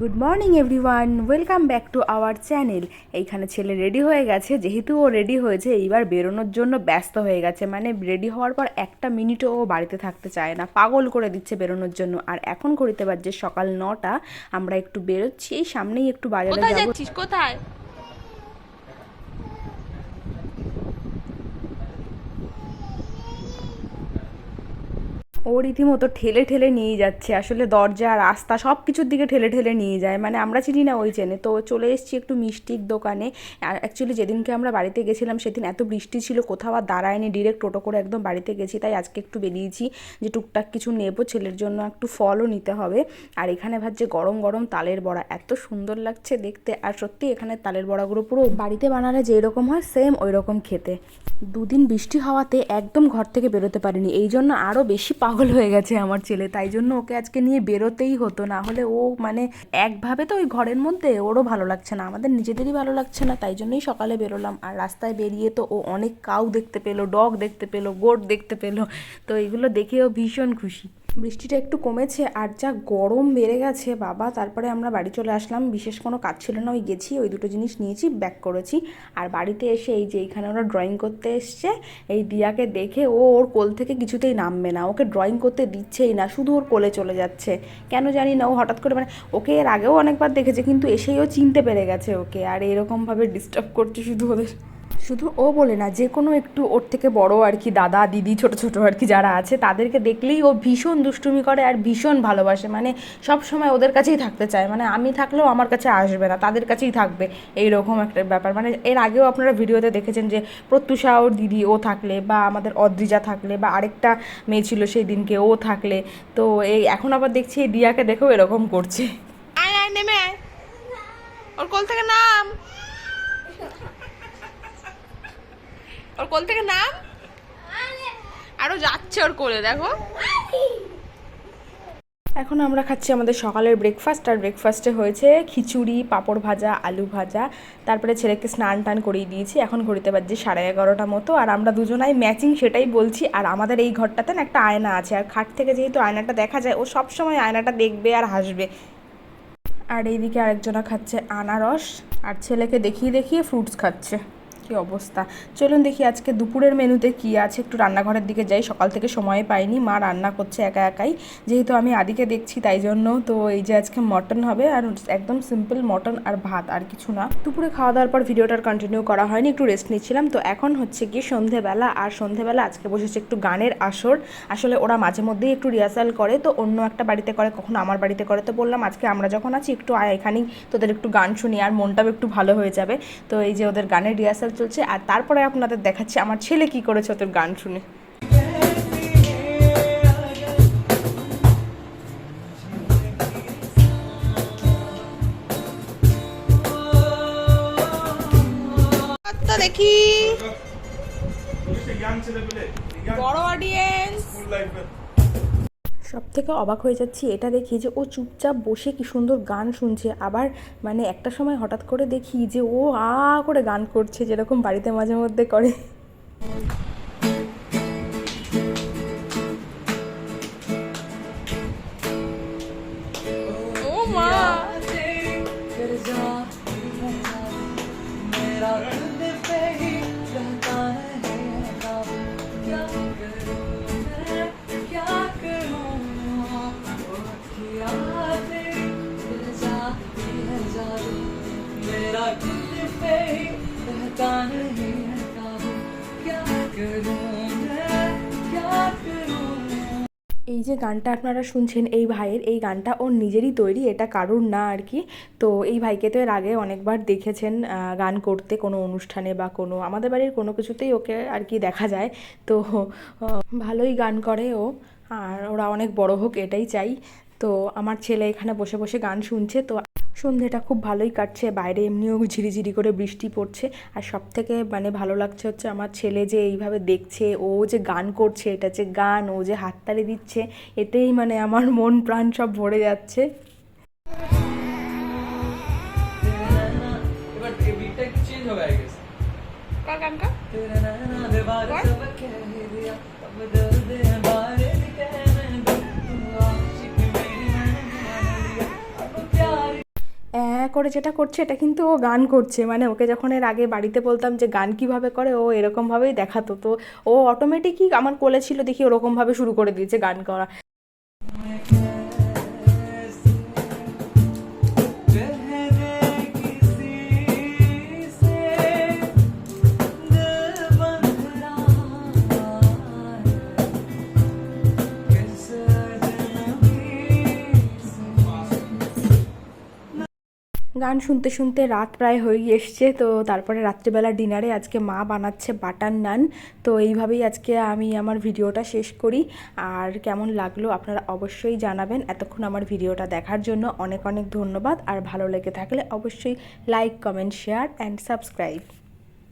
Good morning everyone welcome back to our channel এইখানে ছেলে ready হয়ে গেছে যেহেতু ও রেডি হয়েছে এইবার বেরোনোর জন্য ব্যস্ত হয়ে গেছে। মানে রেডি হওয়ার পর একটা মিনিটও ও বাড়িতে থাকতে চায় না। পাগল করে দিচ্ছে বেরোনোর জন্য। আর এখন করিতে পারছে সকাল নটা। আমরা একটু বেরোচ্ছি এই সামনেই একটু বাজারে যাব। যাচ্ছিস? কোথায়? ও রীতিমতো ঠেলে ঠেলে নিয়ে যাচ্ছে। আসলে দরজা, রাস্তা সব কিছুর দিকে ঠেলে ঠেলে নিয়ে যায়। মানে আমরা চিনি না ওই চেনে। তো চলে এসেছি একটু মিষ্টির দোকানে। অ্যাকচুয়ালি যেদিনকে আমরা বাড়িতে গেছিলাম সেদিন এত বৃষ্টি ছিল, কোথাও আর দাঁড়ায়নি। ডিরেক্ট টোটো করে একদম বাড়িতে গেছি, তাই আজকে একটু বেরিয়েছি যে টুকটাক কিছু নেব, ছেলের জন্য একটু ফলও নিতে হবে। আর এখানে ভাবছে গরম গরম তালের বড়া, এত সুন্দর লাগছে দেখতে। আর সত্যি এখানে তালের বড়াগুলো পুরো বাড়িতে বানালে যেই রকম হয় সেম ওই রকম খেতে। দুদিন বৃষ্টি হওয়াতে একদম ঘর থেকে বেরোতে পারিনি। এই জন্য আরও বেশি পাগল হয়ে গেছে আমার ছেলে। তাই জন্য ওকে আজকে নিয়ে বেরোতেই হতো, না হলে ও মানে একভাবে তো ওই ঘরের মধ্যে ওরও ভালো লাগছে না, আমাদের নিজেদেরই ভালো লাগছে না, তাই জন্যই সকালে বেরোলাম। আর রাস্তায় বেরিয়ে তো ও অনেক কাউ দেখতে পেল, ডগ দেখতে পেল, গোট দেখতে পেল, তো এগুলো দেখেও ভীষণ খুশি। বৃষ্টিটা একটু কমেছে আর যা গরম বেড়ে গেছে, বাবা, তারপরে আমরা বাড়ি চলে আসলাম। বিশেষ কোনো কাজ ছিল না, ওই গেছি, ওই দুটো জিনিস নিয়েছি, ব্যাক করেছি। আর বাড়িতে এসে এই যে এইখানে ওরা ড্রয়িং করতে এসছে, এই দিয়াকে দেখে ও ওর কোল থেকে কিছুতেই নামবে না। ওকে ড্রয়িং করতে দিচ্ছেই না, শুধু ওর কোলে চলে যাচ্ছে। কেন জানি না, ও হঠাৎ করে মানে ওকে এর আগেও অনেকবার দেখেছে, কিন্তু এসেই ও চিনতে পেরে গেছে ওকে। আর এরকমভাবে ডিস্টার্ব করছে শুধু ওদের। শুধু ও বলে না, যে কোনো একটু ওর থেকে বড় আর কি দাদা, দিদি, ছোট ছোট আর কি যারা আছে, তাদেরকে দেখলেই ও ভীষণ দুষ্টুমি করে আর ভীষণ ভালোবাসে। মানে সব সময় ওদের কাছেই থাকতে চায়। মানে আমি থাকলেও আমার কাছে আসবে না, তাদের কাছেই থাকবে এই রকম একটা ব্যাপার। মানে এর আগেও আপনারা ভিডিওতে দেখেছেন যে প্রত্যুষা ওর দিদি, ও থাকলে বা আমাদের অদ্রিজা থাকলে বা আরেকটা মেয়ে ছিল সেই দিনকে ও থাকলে। তো এই এখন আবার দেখছি এই দিয়াকে দেখেও এরকম করছে। আয় আয়, নেমে ওর কোল থেকে নাম। ওর কোল থেকে নাম? আরও যাচ্ছে ওর কোলে, দেখো। এখন আমরা খাচ্ছি আমাদের সকালের ব্রেকফাস্ট আর ব্রেকফাস্টে হয়েছে খিচুড়ি, পাঁপড় ভাজা, আলু ভাজা। তারপরে ছেলেকে স্নান টান করিয়ে দিয়েছি। এখন ঘড়িতে বাজছে সাড়ে এগারোটা মতো, আর আমরা দুজনাই ম্যাচিং সেটাই বলছি। আর আমাদের এই ঘরটাতে না একটা আয়না আছে, আর খাট থেকে যেহেতু আয়নাটা দেখা যায়, ও সব সময় আয়নাটা দেখবে আর হাসবে। আর এইদিকে আরেকজনা খাচ্ছে আনারস, আর ছেলেকে দেখিয়ে দেখিয়ে ফ্রুটস খাচ্ছে। কি অবস্থা? চলুন দেখি আজকে দুপুরের মেনুতে কি আছে। একটু রান্নাঘরের দিকে যাই, সকাল থেকে সময় পাইনি, মা রান্না করছে একা একাই। যেহেতু আমি আদিকে দেখছি তাই জন্য, তো এই যে আজকে মটন হবে, আর একদম সিম্পল মটন আর ভাত, আর কিছু না। দুপুরে খাওয়া দাওয়ার পর ভিডিওটার কন্টিনিউ করা হয়নি, একটু রেস্ট নিচ্ছিলাম। তো এখন হচ্ছে কি সন্ধেবেলা, আর সন্ধেবেলা আজকে বসেছে একটু গানের আসর। আসলে ওরা মাঝে মধ্যেই একটু রিহার্সাল করে, তো অন্য একটা বাড়িতে করে, কখনো আমার বাড়িতে করে। তো বললাম, আজকে আমরা যখন আছি, একটু আয় এখানেই তোদের একটু গান শুনি, আর মনটাও একটু ভালো হয়ে যাবে। তো এই যে ওদের গানের রিহার্সাল চলছে আর তারপরে আপনাদের দেখাচ্ছি আমার ছেলে কি করেছে ওদের গান শুনে। দেখি। বড় অডিয়েন্স সব থেকে অবাক হয়ে যাচ্ছি এটা দেখি যে ও চুপচাপ বসে কি সুন্দর গান শুনছে। আবার মানে একটা সময় হঠাৎ করে দেখি যে ও আ করে গান করছে যেরকম বাড়িতে মাঝে মধ্যে করে। ও এই যে গানটা আপনারা শুনছেন, এই ভাইয়ের এই গানটা ওর নিজেরই তৈরি, এটা কারুর না আর কি। তো এই ভাইকে তো এর আগে অনেকবার দেখেছেন গান করতে কোনো অনুষ্ঠানে বা কোনো, আমাদের বাড়ির কোনো কিছুতেই ওকে আর কি দেখা যায়। তো ভালোই গান করে ও, আর ওরা অনেক বড় হোক এটাই চাই। তো আমার ছেলে এখানে বসে বসে গান শুনছে, তো সন্ধেটা খুব ভালোই কাটছে বাইরে এমনিও ঝিরিঝিরি করে বৃষ্টি পড়ছে। আর সব থেকে মানে ভালো লাগছে হচ্ছে আমার ছেলে যে এইভাবে দেখছে ও যে গান করছে এটা যে গান ও যে হাততালি দিচ্ছে এতেই মানে আমার মন প্রাণ সব ভরে যাচ্ছে। করে যেটা করছে, এটা কিন্তু ও গান করছে। মানে ওকে যখন এর আগে বাড়িতে বলতাম যে গান কীভাবে করে, ও এরকমভাবেই দেখাতো। তো ও অটোমেটিকই আমার কোলে ছিল দেখি ওরকমভাবে শুরু করে দিয়েছে গান করা। গান শুনতে শুনতে রাত প্রায় হয়ে এসছে, তো তারপরে রাত্রিবেলা ডিনারে আজকে মা বানাচ্ছে বাটার নান। তো এইভাবেই আজকে আমি আমার ভিডিওটা শেষ করি। আর কেমন লাগল আপনারা অবশ্যই জানাবেন। এতক্ষণ আমার ভিডিওটা দেখার জন্য অনেক অনেক ধন্যবাদ। আর ভালো লেগে থাকলে অবশ্যই like, comment, share and subscribe